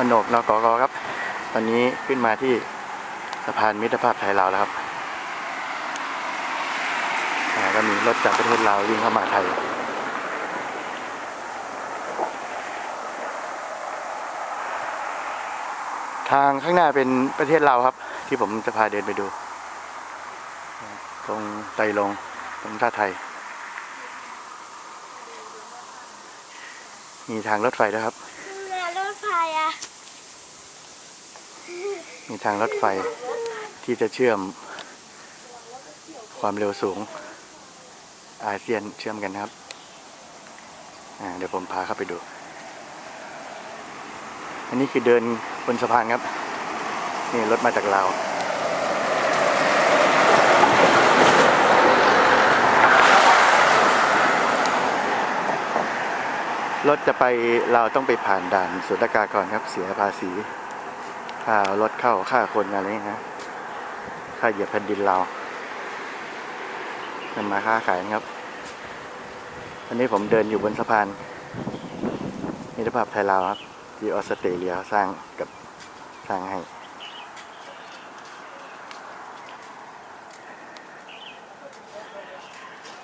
วันโหนกนกกครับ ตอนนี้ขึ้นมาที่สะพานมิตรภาพไทยลาวแล้วครับก็มีรถจากประเทศลาววิ่งเข้ามาไทยทางข้างหน้าเป็นประเทศลาวครับ ที่ผมจะพาเดินไปดู ตรงไตลงตรงท่าไทย มีทางรถไฟด้วยครับเรือรถไฟอะ มีทางรถไฟที่จะเชื่อมความเร็วสูงอาเซียนเชื่อมกันครับ เดี๋ยวผมพาเข้าไปดู อันนี้คือเดินบนสะพานครับ นี่รถมาจากลาวรถจะไปเราวต้องไปผ่านด่านสุลกากรครับเสียภาษี ค่ารถเข้าค่าคนอะไรเงี้ยนะค่าเหยียบแผ่นดินเรานำมาค้าขายนะครับอันนี้ผมเดินอยู่บนสะพานมิตรภาพไทยลาวครับที่ออสเตรเลียสร้างกับสร้างให้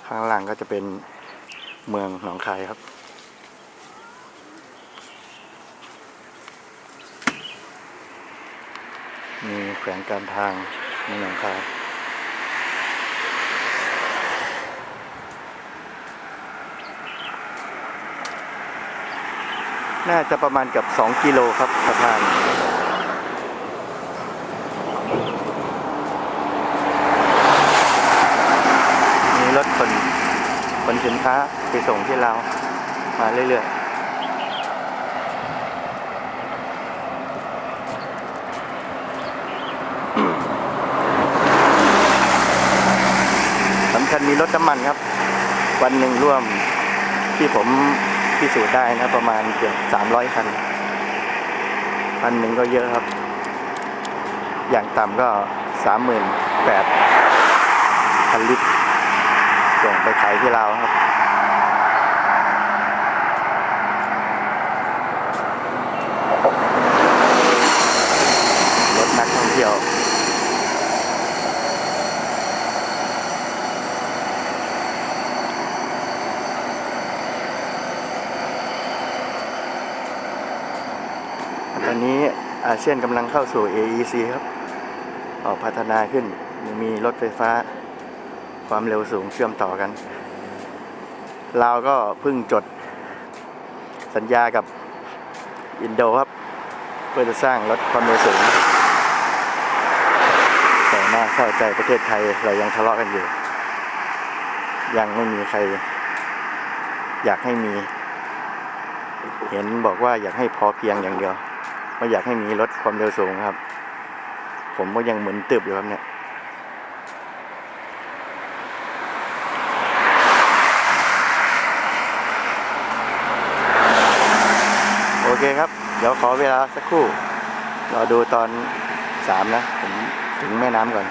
ข้างล่างก็จะเป็นเมืองหนองคายครับ มีแข วงการทางในหนองคายน่าจะประมาณกับ 2 กิโลครับสะพานมีรถขนขนสินค้าไปส่งที่เรา มาเรื่อยๆ คันมีรถน้ำมันครับ วันหนึ่งร่วมที่ผมพิสูจน์ได้นะประมาณเกือบสามร้อยคันคันหนึ่งก็เยอะครับ อย่างต่ำก็สามหมื่นแปดพันลิตรส่งไปขายที่ลาวครับ รถนักท่องเที่ยว ตอนนี้อาเซียนกำลังเข้าสู่ AEC ครับออกพัฒนาขึ้น มีรถไฟฟ้าความเร็วสูงเชื่อมต่อกันลาวก็เพิ่งจดสัญญากับอินโดครับ เพื่อจะสร้างรถความเร็วสูง แต่น่าเข้าใจประเทศไทยเรายังทะเลาะกันอยู่ ยังไม่มีใคร อยากให้มี เห็นบอกว่าอยากให้พอเพียงอย่างเดียว ไม่อยากให้มีรถความเร็วสูงครับ ผมก็ยังเหมือนตึบอยู่ครับเนี่ยโอเคครับ เดี๋ยวขอเวลาสักครู่รอดูตอนสามนะ ผมถึงแม่น้ำก่อน